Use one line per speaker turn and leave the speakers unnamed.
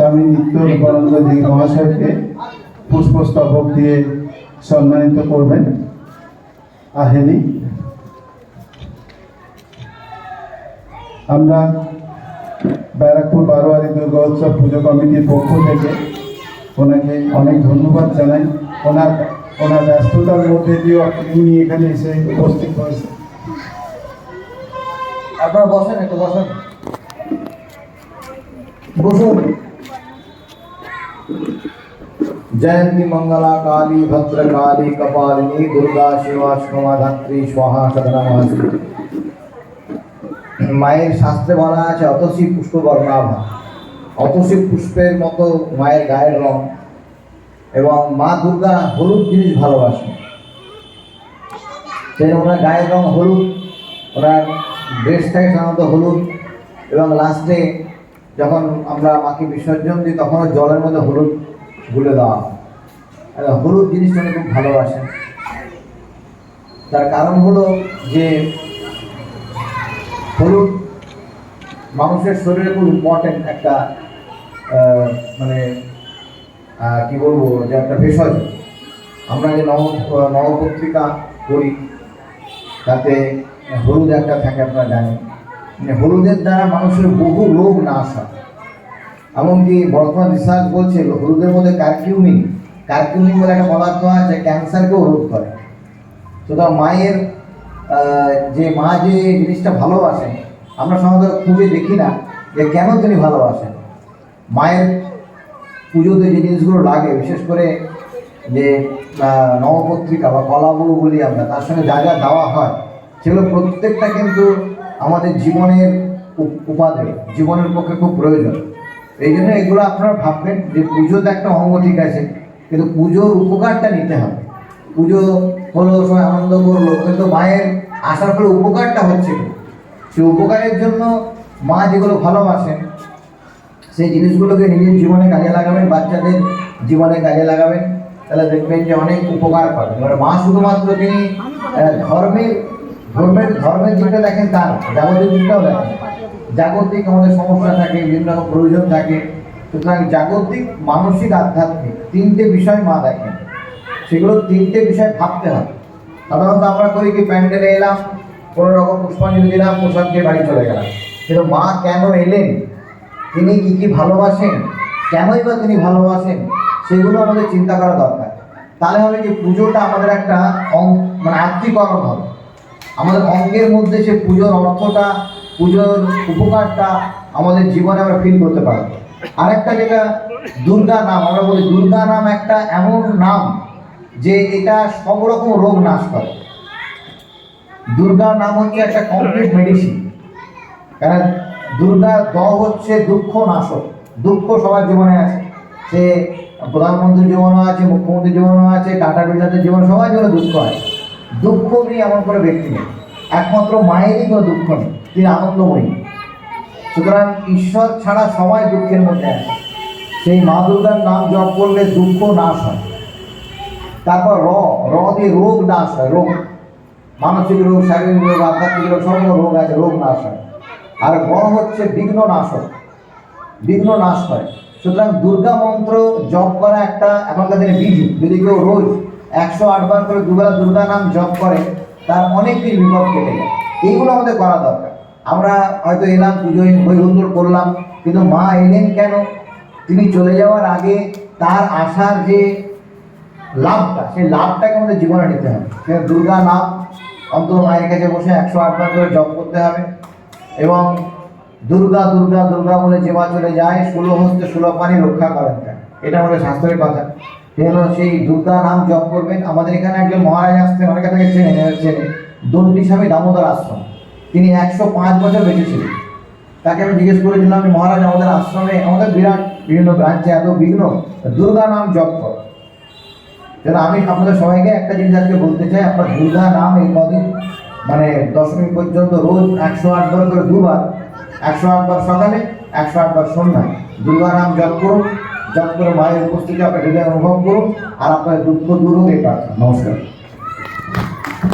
স্বামী নিত্য রূপানন্দ জি মহাশয়কে পুষ্পস্তবক দিয়ে সম্মানিত করবেন। আহেনি আমরা ব্যারাকপুর বারোয়ারি দুর্গা উৎসব পুজো কমিটির পক্ষ থেকে ওনাকে অনেক ধন্যবাদ জানাই। ওনার ওনার ব্যস্ততার মধ্যে দিয়েও উনি এখানে এসে উপস্থিত হয়েছে
আপনারা বসেন, একটু বসেন। বসুন। जयंती मंगला काली भद्र काली कपालिनी दुर्गा शिवा क्षमा ধাত্রী স্বাহা সদনা মহাস্তি মায়ের শাস্ত্রে বলা আছে অতসী পুষ্প বর্ণাভা অতসী পুষ্পের মতো মায়ের গায়ের রং এবং মা দুর্গা হলুদ জিনিস ভালোবাসেন সেই ওনার গায়ের রং হলুদ ওনার ড্রেস থাকে সাধারণত হলুদ এবং লাস্টে যখন আমরা মাকে বিসর্জন দিই তখন জলের মধ্যে হলুদ গুলে দেওয়া হলুদ জিনিসটা উনি খুব ভালোবাসেন তার কারণ হলো যে, হলুদ মানুষের শরীরে খুব ইম্পর্টেন্ট একটা মানে কি বলব, যে একটা ভেষজ। আমরা যে নব, নবপত্রিকা করি তাতে হলুদ একটা থাকে, আপনারা জানেন। মানে হলুদের দ্বারা মানুষের বহু রোগ নাশ হয়। এমনকি বর্তমান রিসার্চ বলছে, হলুদের মধ্যে কার্কিউমিন কার্কিউমিন বলে একটা পদার্থ আছে ক্যান্সারকেও রোধ করে। সুতরাং মায়ের যে মা যে জিনিসটা ভালোবাসেন, আমরা সাধারণত খুঁজে দেখি না যে কেন তিনি ভালোবাসেন। মায়ের পুজোতে যে জিনিসগুলো লাগে, বিশেষ করে যে নবপত্রিকা বা কলাবউ বলি আমরা, তার সঙ্গে যা যা দেওয়া হয়, সেগুলো প্রত্যেকটা কিন্তু আমাদের জীবনের উপ- উপাদেয়, জীবনের পক্ষে খুব প্রয়োজন। এই জন্য এগুলো আপনারা ভাববেন যে পুজো তো একটা অঙ্গ ঠিক আছে, কিন্তু পুজোর উপকারটা নিতে হবে পুজো হলো সবাই আনন্দ করল, কিন্তু মায়ের আসার ফলে উপকারটা হচ্ছে? সেই উপকারের জন্য মা যেগুলো ভালোবাসেন, সেই জিনিসগুলোকে নিজের জীবনে কাজে লাগাবেন, বাচ্চাদের জীবনে কাজে লাগাবেন, তাহলে দেখবেন যে অনেক উপকার পাবেন এবার মা শুধুমাত্র তিনি ধর্মের ধর্মের ধর্মের দিকটা দেখেন তার জাগতিক দিকটাও দেখেন। জাগতিক আমাদের সমস্যা থাকে, বিভিন্ন রকম প্রয়োজন থাকে। সুতরাং জাগতিক, মানসিক, আধ্যাত্মিক তিনটে বিষয় মা দেখেন। সেগুলো তিনটে বিষয় ভাবতে হবে। সাধারণত আমরা করি কি, প্যান্ডেলে এলাম, কোনো রকম পুষ্পাঞ্জলি দিলাম, প্রসাদ দিয়ে বাড়ি চলে গেলাম। কিন্তু মা কেন এলেন? তিনি কি কি ভালোবাসেন? কেনই বা তিনি ভালোবাসেন? সেগুলো আমাদের চিন্তা করা দরকার। তাহলে হবে যে পুজোটা আমাদের একটা অং- মানে আত্মীকরণ হবে। আমাদের অঙ্গের মধ্যে সে পুজোর অর্থটা, পুজোর উপকারটা আমাদের জীবনে আমরা ফিল করতে পারব। আরেকটা যেটা, দুর্গা নাম, আমরা বলি দুর্গা নাম একটা এমন নাম যে এটা সব রকম রোগ নাশ করে। দুর্গা নাম হচ্ছে একটা কমপ্লিট মেডিসিন কারণ দুর্গা দ হচ্ছে দুঃখ নাশক। দুঃখ সবার জীবনে আছে। সে প্রধানমন্ত্রীর জীবনও আছে, মুখ্যমন্ত্রীর জীবনও আছে টাটা বিড়লাদের জীবন সবার জীবনে দুঃখ আছে। দুঃখ নিয়ে এমন কোনো ব্যক্তি নেই। একমাত্র মায়েরই কোনো দুঃখ নেই, তিনি আনন্দময়ী। সুতরাং ঈশ্বর ছাড়া সবাই দুঃখের মধ্যে আছে। সেই মা দুর্গার নাম জপ করলে দুঃখ নাশ হয়। তারপর র র দিয়ে রোগ নাশ হয়, রোগ। মানসিক রোগ, শারীরিক রোগ, আধ্যাত্মিক রোগ সব রোগ আছে, রোগ নাশ হয়। আর গ হচ্ছে বিঘ্ন নাশক বিঘ্ন নাশ হয়। সুতরাং দুর্গা মন্ত্র জপ করা একটা এখনকার দিনে বিধি। যদি কেউ রোজ একশো আটবার করে দুবেলা দুর্গা নাম জপ করে, তার অনেক দিন বিপদ কেটে যায়। এইগুলো আমাদের করা দরকার। আমরা হয়তো এলাম, পুজোয় হুল্লোড় করলাম, কিন্তু মা এলেন কেন? তিনি চলে যাওয়ার আগে তার আসার যে লাভটা, সেই লাভটাকে আমাদের জীবনে নিতে হবে। সে দুর্গা নাম, অন্তত মায়ের কাছে বসে একশো আটবার করে জপ করতে হবে এবং দুর্গা দুর্গা দুর্গা বলে যেবা চলে যায়, ষোলো হস্তে ষোলো পানি রক্ষা করেন এটা আমাদের শাস্ত্রের কথা। হলো সেই দুর্গা নাম জপ করবেন। আমাদের এখানে একজন মহারাজ আসতেন অনেকে তাকে চেনে চেনে দণ্ডী স্বামী দামোদর আশ্রম। তিনি একশো পাঁচ বছর বেঁচে ছিলেন। তাকে আমি জিজ্ঞেস করেছিলাম মহারাজ, আমাদের আশ্রমে আমাদের বিরাট বিভিন্ন ব্রাঞ্চে এত বিঘ্ন দুর্গা নাম জপ করো। যেন আমি আপনাদের সবাইকে একটা জিনিস আজকে বলতে চাই, আপনার দুর্গা নাম এই কদিন মানে দশমী পর্যন্ত রোজ একশো আট আটবার করে দুবার, একশো আট আটবার সকালে, একশো আটবার সন্ধ্যায় দুর্গা নাম জপ করুন। জপ করে মায়ের উপস্থিতি আপনাকে অনুভব করুন আর আপনার দুঃখ দূর হোক এই নমস্কার।